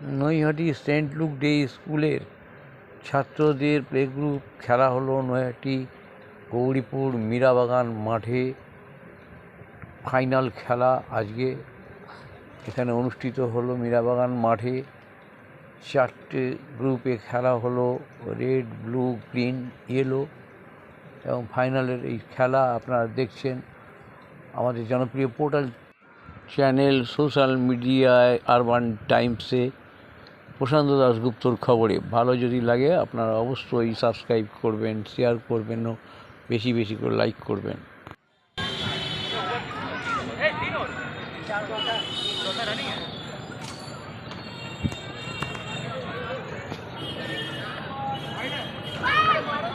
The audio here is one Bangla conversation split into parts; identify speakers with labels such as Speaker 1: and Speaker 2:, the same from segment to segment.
Speaker 1: নৈহাটি সেন্ট লুক ডে স্কুলের ছাত্রদের প্লে গ্রুপ খেলা হলো নৈহাটি গৌরীপুর মীরাবাগান মাঠে। ফাইনাল খেলা আজকে এখানে অনুষ্ঠিত হলো মীরাবাগান মাঠে। চারটে গ্রুপে খেলা হলো রেড, ব্লু, গ্রিন, ইয়েলো এবং ফাইনালের এই খেলা আপনারা দেখছেন আমাদের জনপ্রিয় পোর্টাল চ্যানেল সোশ্যাল মিডিয়ায় আরবান টাইমসে। প্রশান্ত দাশগুপ্তর খবরে ভালো যদি লাগে আপনারা অবশ্যই সাবস্ক্রাইব করবেন শেয়ার করবেন ও বেশি বেশি করে লাইক করবেন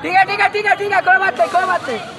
Speaker 2: ठीक है ठीक है ठीक है ठीक है कोई बात नहीं कोई बात नहीं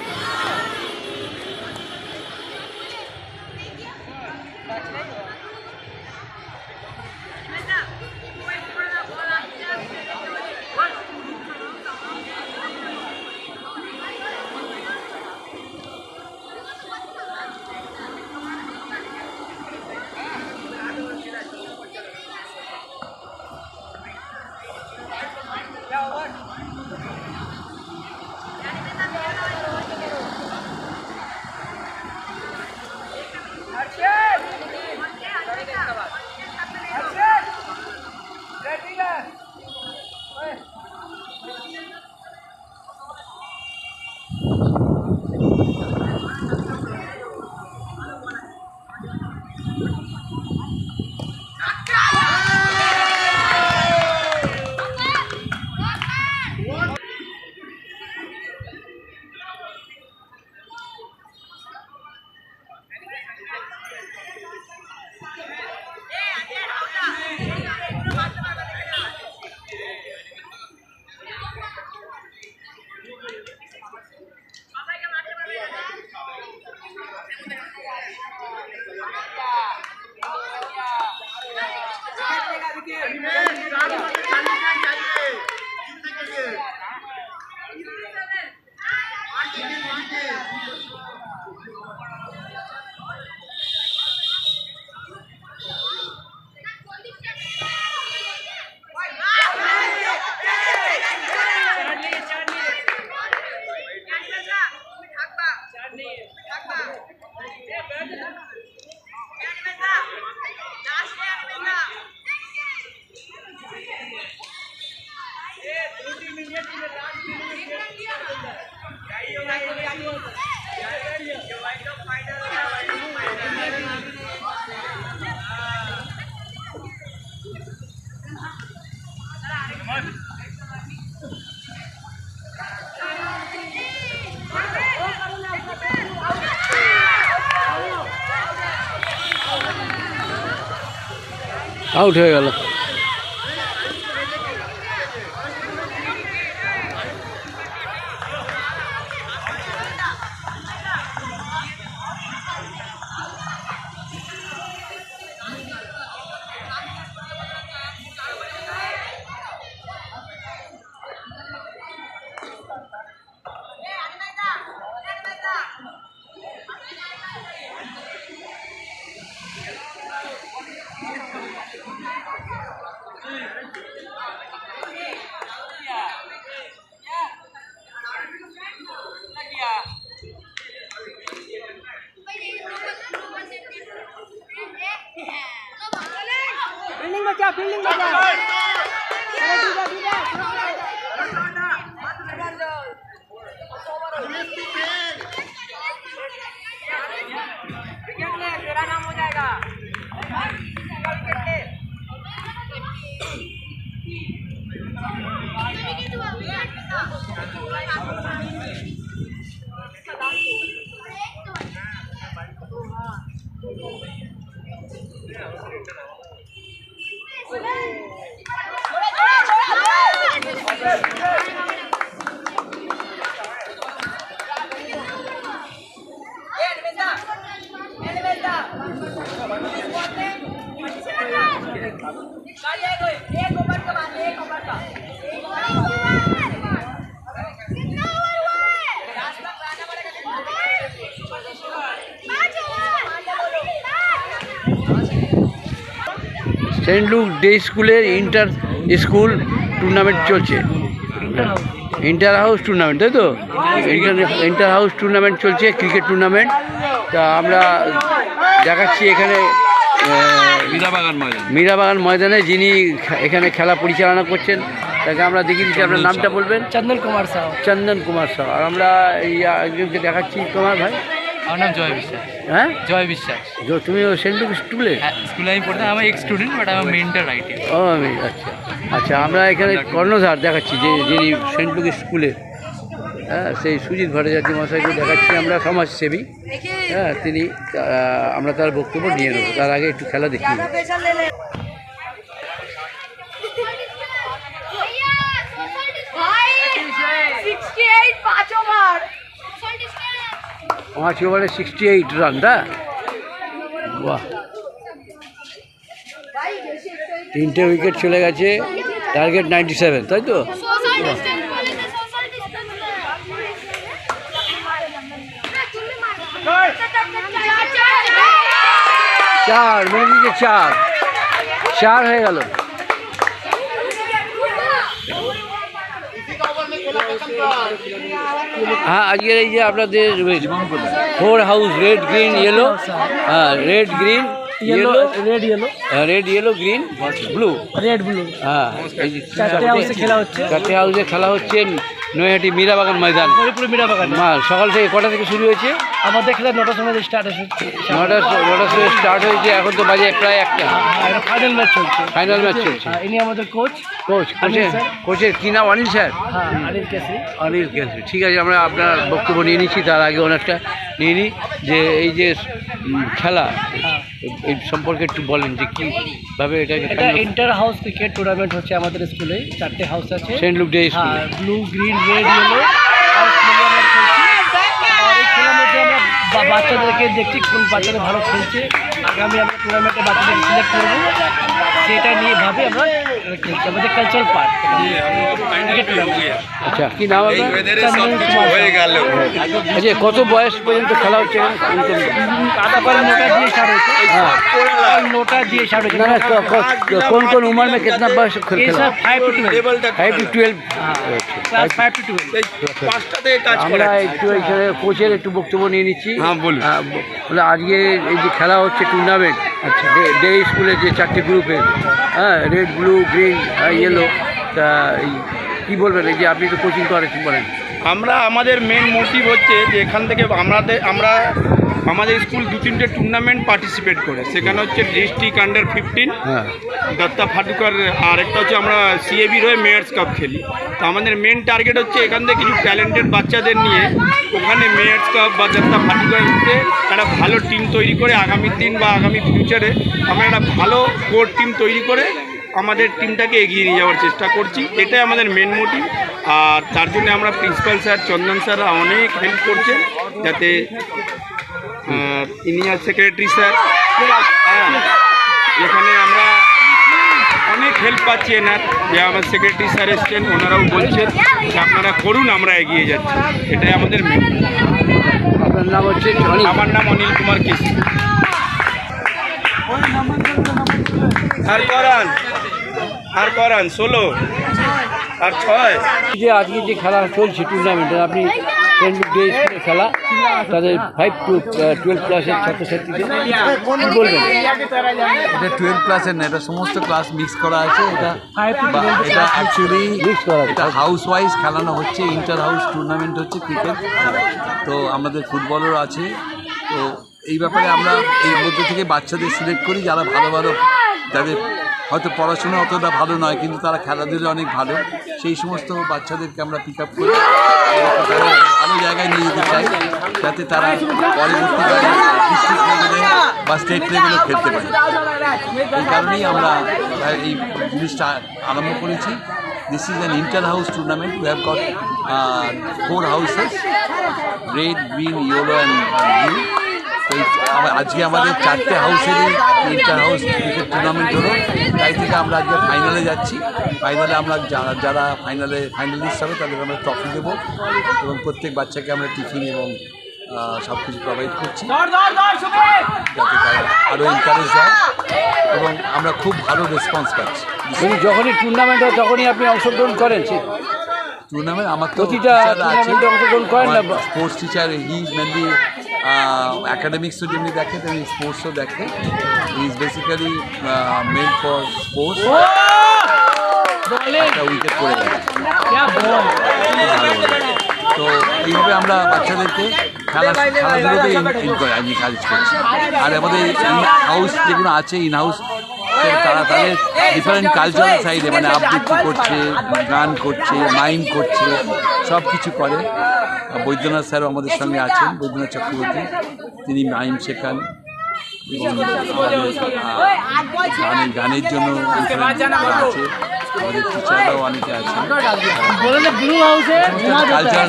Speaker 1: আউট হয়ে গেল। সেন্ট লুক ডে স্কুলের ইন্টার স্কুল টুর্নামেন্ট চলছে। ইন্টার হাউস টুর্নামেন্ট তাই তো? ইন্টার হাউস টুর্নামেন্ট চলছে ক্রিকেট টুর্নামেন্ট। তা আমরা দেখাচ্ছি এখানে
Speaker 3: মিরাবাগান ময়দান।
Speaker 1: মীরাবাগান ময়দানে যিনি এখানে খেলা পরিচালনা করছেন তাকে আমরা দেখিয়ে দিচ্ছি। আপনার নামটা বলবেন?
Speaker 4: চন্দন কুমার সাউ
Speaker 1: চন্দন কুমার সাউ আর আমরা এই একজনকে দেখাচ্ছি। তোমার ভাই?
Speaker 4: আমার নাম জয় বিশ্বাস।
Speaker 1: হ্যাঁ?
Speaker 4: জয় বিশ্বাস।
Speaker 1: তুমি সেন্ট স্কুলে?
Speaker 4: হ্যাঁ স্কুলে আমি পড়তাম আমার এক স্টুডেন্ট বাট আমার মেন্টার রাইটিং।
Speaker 1: ও আমি আচ্ছা। আচ্ছা আমরা এখানে কর্ণধার দেখাচ্ছি যে যিনি সেন্ট লুক স্কুলে হ্যাঁ সেই সুজিত ভট্টাচার্য মশাইকে দেখাচ্ছি আমরা সমাজসেবী। হ্যাঁ তিনি আমরা তার বক্তব্য নিয়ে নেব। তার আগে একটু খেলা দেখি
Speaker 2: সিক্সটি এইট পাঁচ ওভার
Speaker 1: পাঁচ ওভারে সিক্সটি এইট রান দা বাহ তিনটে উইকেট চলে গেছে টার্গেট নাইনটি সেভেন তাই তো
Speaker 5: তো
Speaker 1: চার মেদিকে চার চার হয়ে গেল হ্যাঁ আজকের এই যে আপনাদের four house red green yellow হ্যাঁ red green
Speaker 4: yellow red
Speaker 1: yellow red yellow green
Speaker 4: blue red
Speaker 1: হ্যাঁ
Speaker 4: চারটে হাউসে খেলা হচ্ছে।
Speaker 1: চারটে হাউসে খেলা হচ্ছে নৈহাটি মীরাবাগান ময়দান। সকাল থেকে কটা থেকে শুরু হয়েছে?
Speaker 4: আমাদের খেলা নটার সময় স্টার্ট হয়েছে
Speaker 1: নটা নটার সময় স্টার্ট হয়েছে এখন তো বাজে প্রায় একটা।
Speaker 4: ফাইনাল ম্যাচ চলছে।
Speaker 1: ফাইনাল ম্যাচ চলছে।
Speaker 4: হ্যাঁ, ইনি আমাদের কোচ
Speaker 1: কোচ কোচের। কোচের কি নাম? অনিল স্যার?
Speaker 4: হ্যাঁ অনিল কেসরি
Speaker 1: অনিল কেসরি ঠিক আছে আমরা আপনার বক্তব্য নিয়ে নিচ্ছি তার আগে ওনারটা নিয়ে নিই যে এই যে খেলা
Speaker 4: হ্যাঁ।
Speaker 1: এই সম্পর্কে একটু বলেন যে কীভাবে এটাকে
Speaker 4: এটা ইন্টার হাউস ক্রিকেট টুর্নামেন্ট হচ্ছে আমাদের স্কুলে চারটে হাউস আছে।
Speaker 1: সেন্ট লুক ডে
Speaker 4: হ্যাঁ blue green red yellow house মিলিয়ে আমরা খেলছি আর এই খেলার মধ্যে আমরা বা- বাচ্চাদেরকে দেখছি কোন বাচ্চাদের ভালো খেলছে, আগামী আমরা টুর্নামেন্টে বাচ্চাদের সিলেক্ট করব। সেটা নিয়ে ভাবে আমরা। খেলছি আমাদের কালচারাল পার্ট ক্রিকেট টুর্নামেন্ট
Speaker 1: আচ্ছা কি নাম
Speaker 3: এই
Speaker 1: আপনার
Speaker 3: ওয়েদারে সব কিছু হয়ে গেল
Speaker 1: আচ্ছা কত বয়স পর্যন্ত খেলা হচ্ছে এখানে? কোন কোন-
Speaker 4: আধা পার নোটা দিয়ে স্টার্ট হয়েছে
Speaker 1: হ্যাঁ
Speaker 4: और नोटा दिए स्टार्ट
Speaker 1: ना ना क- क- कौन कौन उम्र में कितना बयस खेल
Speaker 4: ये
Speaker 1: खेला
Speaker 4: सब five to twelve
Speaker 3: টেবলটা
Speaker 1: five to twelve
Speaker 4: class five to twelve
Speaker 3: এই পাঁচটা থেকে কাজ
Speaker 1: আমরা
Speaker 3: করে
Speaker 1: একটু এখানে কোচের একটু বক্তব্য নিয়ে নিচ্ছি
Speaker 3: হ্যাঁ, বলুন।
Speaker 1: আহ, ব- বলে আজকে এই যে খেলা হচ্ছে টুর্নামেন্ট আচ্ছা ডে স্কুলের যে চারটে গ্রুপের হ্যাঁ রেড ব্লু গ্রিন ইয়েলো তা এই কী বলবেন? এই যে আপনি তো কোচিং করেছেন বলেন।
Speaker 6: আমরা আমাদের মেন মোটিভ হচ্ছে যে এখান থেকে আমাদের আমরা আমাদের স্কুল দু তিনটে টুর্নামেন্ট পার্টিসিপেট করে। সেখানে হচ্ছে district under
Speaker 1: fifteen
Speaker 6: Datta Phatukar আর একটা হচ্ছে আমরা সিএবির হয়ে মেয়ার্স কাপ খেলি। তো আমাদের মেন টার্গেট হচ্ছে এখান থেকে কিছু ট্যালেন্টেড বাচ্চাদের নিয়ে ওখানে মেয়ার্স কাপ বা দত্তা ফাটুকারতে একটা ভালো টিম তৈরি করে আগামী দিন বা আগামী ফিউচারে আমরা একটা ভালো কোর টিম তৈরি করে আমাদের টিমটাকে এগিয়ে নিয়ে যাওয়ার চেষ্টা করছি। এটাই আমাদের মেন মোটিভ আর তার জন্য আমরা প্রিন্সিপাল স্যার চন্দন স্যাররা অনেক হেল্প করছেন যাতে ইনিয়ার সেক্রেটারি স্যার এখানে আমরা অনেক হেল্প পাচ্ছি এনার। যে আমার সেক্রেটারি স্যার এসছেন ওনারাও বলছেন যে আপনারা করুন আমরা এগিয়ে যাচ্ছি। এটাই আমাদের মেন
Speaker 1: আপনার নাম হচ্ছে
Speaker 6: আমার নাম অনিল কুমার কেসি। আর করান আর করান ষোলো। আর ছয়।
Speaker 1: যে আজকে যে খেলা চলছে টুর্নামেন্টে আপনি ডে খেলা তাদের ফাইভ টু টুয়েলভ ক্লাসের ছাত্রছাত্রীদের কী বলবেন?
Speaker 3: এটা টুয়েলভ ক্লাসের না এটা সমস্ত ক্লাস মিক্স করা আছে এটা এটা অ্যাকচুয়ালি
Speaker 1: মিক্স করা
Speaker 3: এটা হাউস ওয়াইজ খেলানো হচ্ছে ইন্টার হাউস টুর্নামেন্ট হচ্ছে ক্রিকেট তো আমাদের ফুটবলও আছে তো এই ব্যাপারে আমরা এই মধ্যে থেকে বাচ্চাদের সিলেক্ট করি, যারা ভালো ভালো, যাদের হয়তো পড়াশোনা অতটা ভালো নয়, কিন্তু তারা খেলাধুলা অনেক ভালো, সেই সমস্ত বাচ্চাদেরকে আমরা পিক আপ করি। ভালো জায়গায় নিয়ে যেতে চাই, যাতে তারা পরবর্তীকালে বা স্টেট লেভেলে খেলতে পারে। এই কারণেই আমরা এই জিনিসটা আরম্ভ করেছি। This is an inter house tournament we have got four houses red green yellow and তো এই আজকে আমাদের চারটে হাউসেরই ইন্টার হাউস ক্রিকেট টুর্নামেন্ট হলো। তাই থেকে আমরা আজকে ফাইনালে যাচ্ছি। ফাইনালে আমরা যারা যারা ফাইনালে ফাইনালিস্ট হবে তাদের আমরা ট্রফি দেবো এবং প্রত্যেক বাচ্চাকে আমরা টিফিন এবং সব কিছু প্রোভাইড করছি। যাতে তারা আরও এনকারেজ হয় এবং আমরা খুব ভালো রেসপন্স পাচ্ছি।
Speaker 1: যখনই টুর্নামেন্ট হয় তখনই আপনি অংশগ্রহণ করেন।
Speaker 3: টুর্নামেন্ট আমার তো
Speaker 1: প্রতিটা টুর্নামেন্টে অংশগ্রহণ করেন না।
Speaker 3: স্পোর্টস টিচার হি মেনলি অ্যাকাডেমিক্সও যেমনি দেখে তেমনি স্পোর্টসও দেখে। Is basically made for sports একটা উইকেট করে দেয়। তো এইভাবে আমরা বাচ্চাদেরকে খেলা খেলাধুলোতে এনকারেজ করছি আর আমাদের ইন হাউস যেগুলো আছে ইন হাউস তারা তাদের ডিফারেন্ট কালচারাল সাইডে মানে আবৃত্তি করছে গান করছে মাইম করছে সব কিছু করে বৈদ্যনাথ স্যারও আমাদের সঙ্গে আছেন বৈদ্যনাথ চক্রবর্তী তিনি মাইম শেখান গানের জন্য আছে আমাদের টিচাররাও অনেকে আছেন। কালচার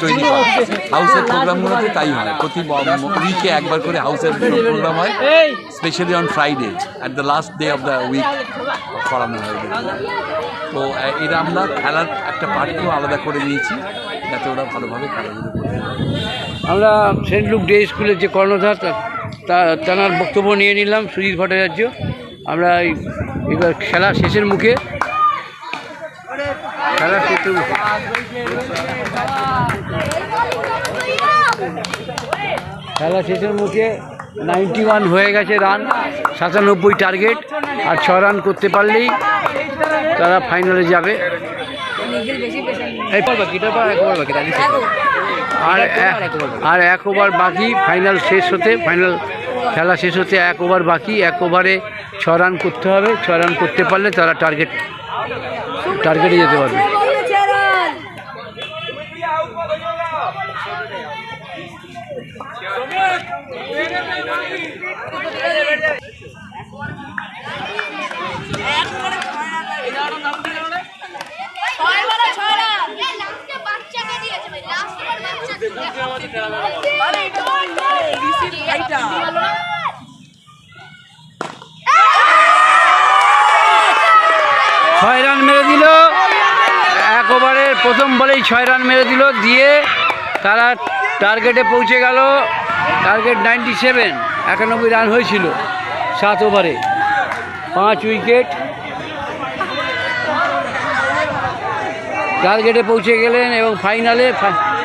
Speaker 3: তৈরি করে হাউসের প্রোগ্রামগুলোতে তাই হয়। প্রতি উইকে একবার করে হাউসের প্রোগ্রাম হয়। Specially on Friday at the last day of the week করানো হয়। তো এ- এরা আমরা খেলার একটা পার্টকেও আলাদা করে নিয়েছি যাতে ওরা ভালোভাবে খেলাধুলো করতে
Speaker 1: আমরা সেন্ট লুক ডে স্কুলের যে কর্ণধার তা- তা- তাঁর বক্তব্য নিয়ে নিলাম সুজিত ভট্টাচার্য। আমরা এই- এবার খেলা শেষের মুখে খেলা শেষের মুখে। খেলা শেষের মুখে নাইনটি ওয়ান হয়ে গেছে রান সাতানব্বই টার্গেট আর ছ রান করতে পারলেই তারা ফাইনালে যাবে। এই পর বাকি এটা পর এক ওভার বাকি। আর আর এক ওভার বাকি ফাইনাল শেষ হতে ফাইনাল খেলা শেষ হতে এক ওভার বাকি এক ওভারে ছ রান করতে হবে। ছ রান করতে পারলে তারা টার্গেট টার্গেটে যেতে পারবে
Speaker 5: ছয় বলে ছয় রান এই লাস্টে বাচ্চাকে দিয়েছে ভাই লাস্ট বার বাচ্চাকে
Speaker 1: ছয় রান মেরে দিল। এক ওভারের প্রথম বলেই ছয় রান মেরে দিল, দিয়ে তারা টার্গেটে পৌঁছে গেল। টার্গেট নাইনটি সেভেন একানব্বই রান হয়েছিল সাত ওভারে। পাঁচ উইকেট। টার্গেটে পৌঁছে গেলেন এবং ফাইনালে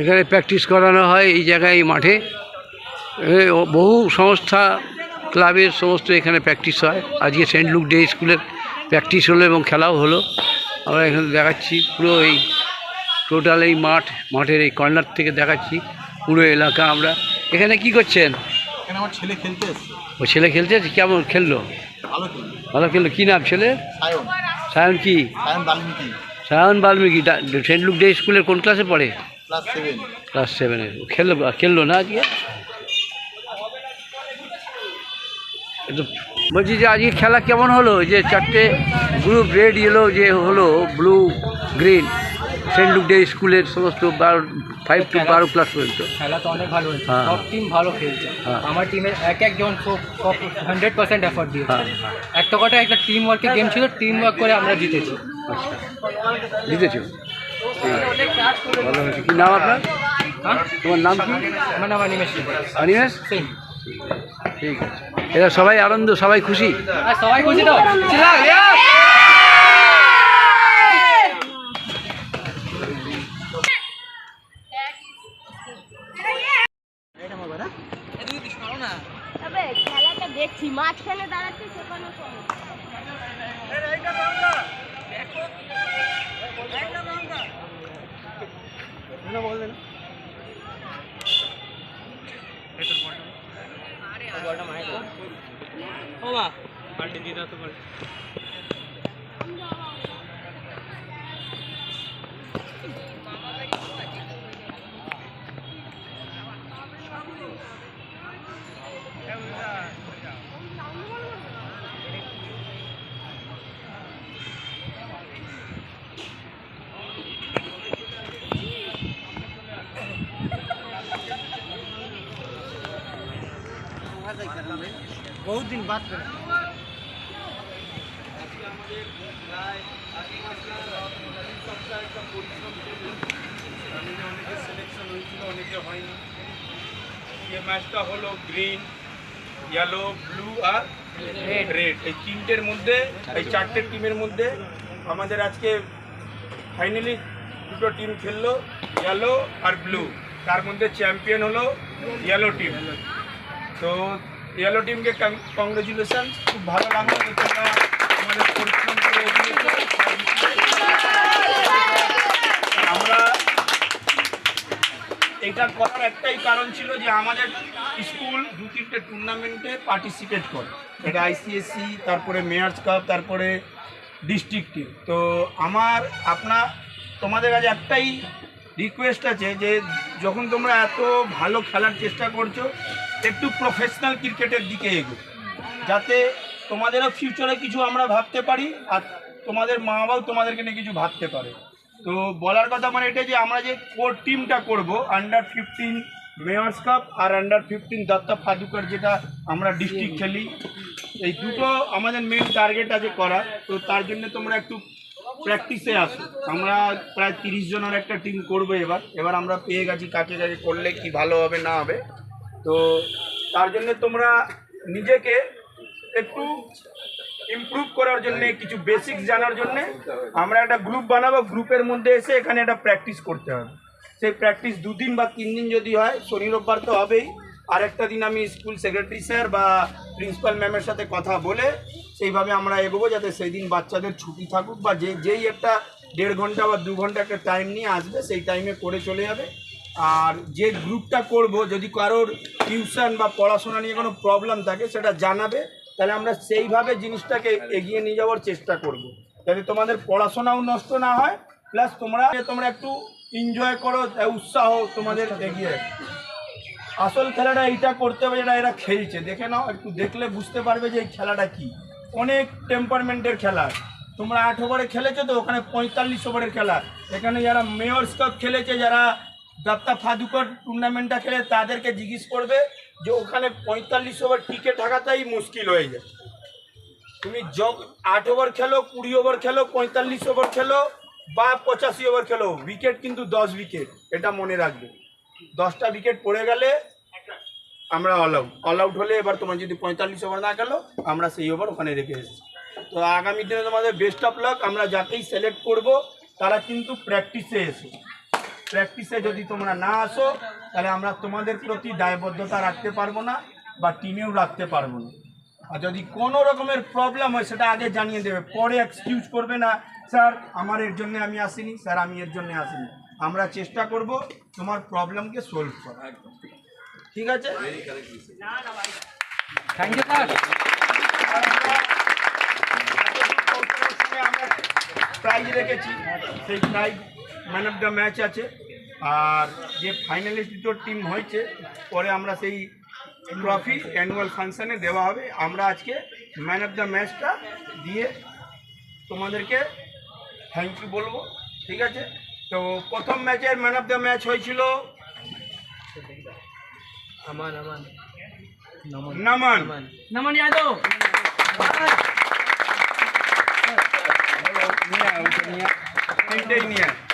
Speaker 1: এখানে প্র্যাকটিস করানো হয় এই জায়গায় এই মাঠে। বহু সংস্থা ক্লাবের সমস্ত এখানে প্র্যাকটিস হয়। আজকে সেন্ট লুক ডে স্কুলের প্র্যাকটিস হলো এবং খেলাও হলো। আমরা এখানে দেখাচ্ছি পুরো এই টোটাল এই মাঠ মাঠের এই কর্নার থেকে দেখাচ্ছি পুরো এলাকা আমরা। এখানে কি করছেন?
Speaker 7: এখানে আমার ছেলে খেলতে
Speaker 1: ও ছেলে খেলতে আছে? কেমন খেললো?
Speaker 7: ভালো
Speaker 1: খেললো। কী নাম ছেলে?
Speaker 7: সায়ন।
Speaker 1: কি?
Speaker 7: Sayan
Speaker 1: Balmiki. Sayan Balmiki. Saint Luke day স্কুলের কোন ক্লাসে পড়ে?
Speaker 7: ক্লাস সেভেন
Speaker 1: ক্লাস সেভেনে খেললো খেললো না আজকে? বলছি যে আজকে খেলা কেমন হলো? যে চারটে গ্রুপ রেড ইয়েলো যে হলো blue green Saint Luke Day স্কুলের সমস্ত বারো ফাইভ টু বারো ক্লাস পর্যন্ত।
Speaker 4: খেলা তো অনেক ভালো হয়েছে।
Speaker 1: হ্যাঁ।
Speaker 4: সব টিম ভালো খেলছে।
Speaker 1: হ্যাঁ।
Speaker 4: আমার টিমের এক একজন হান্ড্রেড পার্সেন্ট এফার্ট দিয়েছে।
Speaker 1: হ্যাঁ, হ্যাঁ।
Speaker 4: একটা কথা একটা টিম ওয়ার্কের গেম ছিল টিম ওয়ার্ক করে আমরা জিতেছি।
Speaker 1: আচ্ছা। জিতেছ? ভালো হয়েছে কী নাম আপনার?
Speaker 4: হ্যাঁ?
Speaker 1: তোমার নাম কি?
Speaker 4: আমার নাম অনিমেষ।
Speaker 1: অনিমেষ? ঠিক আছে। এরা সবাই আনন্দ সবাই খুশি?
Speaker 4: আর সবাই খুশি তো? বড়টা মায়ের
Speaker 2: ও মা পাল্টে দিয়ে তো
Speaker 6: পাল্টে সিলেকশন হয়েছিল অনেকে হয়নি যে ম্যাচটা হলো গ্রিন ইয়েলো ব্লু আর রেড এই তিনটের মধ্যে এই চারটে টিমের মধ্যে আমাদের আজকে ফাইনালি দুটো টিম খেললো ইয়েলো আর ব্লু তার মধ্যে চ্যাম্পিয়ন হলো ইয়েলো টিম তো ইয়েলো টিমকে কংগ্রেচুলেশন খুব ভালো লাগল যে তোমরা আমাদের পরিশ্রম আমরা এটা করার একটাই কারণ ছিল যে আমাদের স্কুল দু তিনটে টুর্নামেন্টে পার্টিসিপেট করে। এটা আইসিএসসি তারপরে মেয়ার্স কাপ তারপরে ডিস্ট্রিক্ট তো আমার আপনার তোমাদের কাছে একটাই রিকোয়েস্ট আছে যে যখন তোমরা এত ভালো খেলার চেষ্টা করছ একটু প্রফেশনাল ক্রিকেটের দিকে এগো যাতে তোমাদেরও ফিউচারে কিছু আমরা ভাবতে পারি আর তোমাদের মা বাবাও তোমাদেরকে নিয়ে কিছু ভাবতে পারে। তো বলার কথা মানে এটা যে আমরা যে কোর টিমটা করব আন্ডার ফিফটিন মেয়র্স কাপ আর আন্ডার ফিফটিন দত্তা ফাদুকার যেটা আমরা ডিস্ট্রিক্ট খেলি, এই দুটো আমাদের মেন টার্গেট আছে করা। তো তার জন্য তোমরা একটু প্র্যাকটিসে আসো। আমরা প্রায় তিরিশ জনের একটা টিম করব এবার। এবার আমরা পেয়ে গেছি কাকে কাকে করলে কি ভালো হবে না হবে। তো তার জন্য তোমরা নিজেকে একটু ইমপ্রুভ করার জন্য, কিছু বেসিক্স জানার জন্য আমরা একটা গ্রুপ বানাবো। গ্রুপের মধ্যে এসে এখানে একটা প্র্যাকটিস করতে হবে। সেই প্র্যাকটিস দুদিন বা তিন দিন যদি হয়, শনি, রোববার তো হবেই। আরেকটা দিন আমি স্কুল সেক্রেটারি স্যার বা প্রিন্সিপাল ম্যামের সাথে কথা বলে সেইভাবে আমরা এগোবো, যাতে সেই দিন বাচ্চাদের ছুটি থাকুক বা যে, যেই একটা দেড় ঘণ্টা বা দু ঘণ্টা একটা টাইম নিয়ে আসবে, সেই টাইমে করে চলে যাবে। আর যে গ্রুপটা করব, যদি কারোর টিউশন বা পড়াশোনা নিয়ে কোনো প্রবলেম থাকে, সেটা জানাবে, তাহলে আমরা সেইভাবে জিনিসটাকে এগিয়ে নিয়ে যাওয়ার চেষ্টা করব। যাতে তোমাদের পড়াশোনাও নষ্ট না হয়, প্লাস তোমরা তোমরা একটু এনজয় করো উৎসাহ তোমাদের এগিয়ে আসল খেলাটা এইটা করতে হবে যেটা এরা খেলছে। দেখে নাও, একটু দেখলে বুঝতে পারবে যে এই খেলাটা কি। অনেক টেম্পারমেন্টের খেলা তোমরা আট ওভারে খেলেছো তো, ওখানে পঁয়তাল্লিশ ওভারের খেলা। এখানে যারা মেয়র্স কাপ খেলেছে, যারা দত্তা ফাদুকর টুর্নামেন্টটা খেলে তাদেরকে জিজ্ঞেস করবে যে ওখানে পঁয়তাল্লিশ ওভার টিকে থাকাটাই মুশকিল হয়ে যায়। তুমি যক আট ওভার খেলো, কুড়ি ওভার খেলো, পঁয়তাল্লিশ ওভার খেলো বা পঁচাশি ওভার খেলো, উইকেট কিন্তু দশ উইকেট, এটা মনে রাখবে। দশটা উইকেট পড়ে গেলে আমরা অল আউট অল আউট হলে এবার তোমার যদি পঁয়তাল্লিশ ওভার না গেলো আমরা সেই ওভার ওখানে রেখে এসেছি। তো আগামী দিনে তোমাদের বেস্ট অফ লাক আমরা যাকেই সিলেক্ট করব, তারা কিন্তু প্র্যাকটিসে এসো। প্র্যাকটিসে যদি তোমরা না আসো তাহলে আমরা তোমাদের প্রতি দায়বদ্ধতা রাখতে পারব না বা টিমেও রাখতে পারব না। আর যদি কোনো রকমের প্রবলেম হয় সেটা আগে জানিয়ে দেবে। পরে এক্সকিউজ করবে না স্যার আমার এর জন্য আমি আসিনি স্যার আমি এর জন্য আসিনি। আমরা চেষ্টা করব তোমার প্রবলেমকে সলভ করা ঠিক আছে?
Speaker 4: থ্যাংক ইউ স্যার
Speaker 6: প্রাইজ রেখেছি। সেই prize man of the match আছে। আর যে ফাইনালিস্ট দুটো টিম হয়েছে পরে আমরা সেই ট্রফি অ্যানুয়াল ফাংশনে দেওয়া হবে। আমরা আজকে ম্যান অফ দ্য ম্যাচটা দিয়ে তোমাদেরকে থ্যাংক ইউ বলব ঠিক আছে? তো প্রথম ম্যাচের ম্যান অফ দ্য ম্যাচ হয়েছিল
Speaker 4: আমান আমান
Speaker 6: নামান
Speaker 4: নমন যাদব
Speaker 6: নিয়ে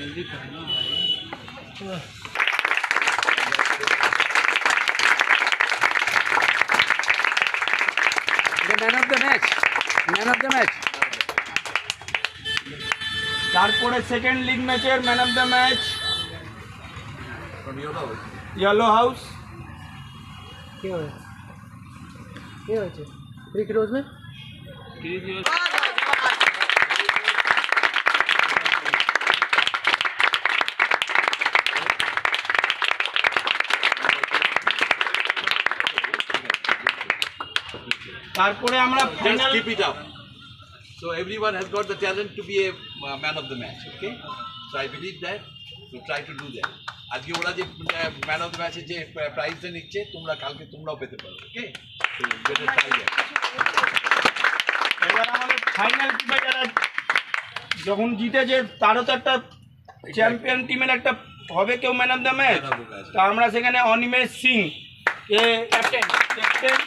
Speaker 4: Naman
Speaker 1: man of the match man of the match
Speaker 6: তারপরে সেকেন্ড লিগ ম্যাচের man of the match yellow house
Speaker 4: কি হয়েছে কি হয়েছে ক্রিকেট হচ্ছে
Speaker 6: তারপরে আমরা
Speaker 3: final it up. So everyone has got the talent to be a uh, man of the match, okay? So I believe that. So try to do that. আজকে ওরা যে ম্যান অফ দ্য ম্যাচের যে প্রাইজটা নিচ্ছে তোমরা কালকে তোমরাও পেতে পারো ওকে
Speaker 6: এবার আমাদের ফাইনাল টিমে যারা যখন জিতেছে তারও তো একটা চ্যাম্পিয়ন টিমের একটা হবে কেউ ম্যান অফ দ্য ম্যাচ. তা আমরা সেখানে অনিমেষ সিং কে ক্যাপ্টেন ক্যাপ্টেন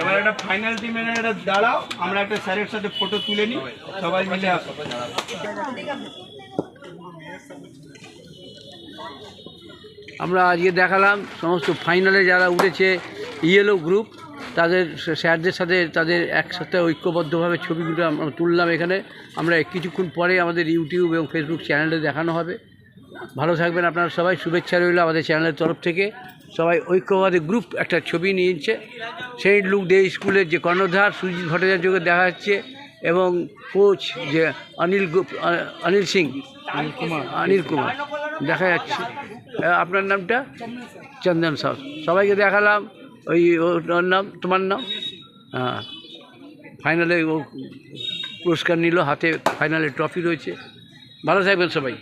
Speaker 6: এবার একটা ফাইনাল টিমের একটা দাঁড়াও, আমরা একটা স্যারের সাথে ফটো তুলে নিই, সবাই মিলে আসো।
Speaker 1: আমরা আজকে দেখালাম সমস্ত ফাইনালে যারা উঠেছে ইয়েলো গ্রুপ তাদের স্যারদের সাথে তাদের একসাথে ঐক্যবদ্ধভাবে ছবিগুলো আমরা তুললাম এখানে। আমরা কিছুক্ষণ পরে আমাদের ইউটিউব এবং ফেসবুক চ্যানেলে দেখানো হবে। ভালো থাকবেন আপনারা সবাই, শুভেচ্ছা রইল আমাদের চ্যানেলের তরফ থেকে। সবাই ঐক্যবাদী গ্রুপ একটা ছবি নিয়েছে। সেই লুক ডে স্কুলের যে কর্ণধার সুজিত ভট্টাচার্যকে দেখা যাচ্ছে এবং কোচ যে অনিল গুপ- আ- অনিল সিং অনিল কুমার। দেখা যাচ্ছে। আপনার নামটা? চন্দন সাউ। সবাইকে দেখালাম। ওই ওর নাম? তোমার নাম? হ্যাঁ। ফাইনালে ও পুরস্কার নিল হাতে ফাইনালে ট্রফি রয়েছে। ভালো থাকবেন সবাই।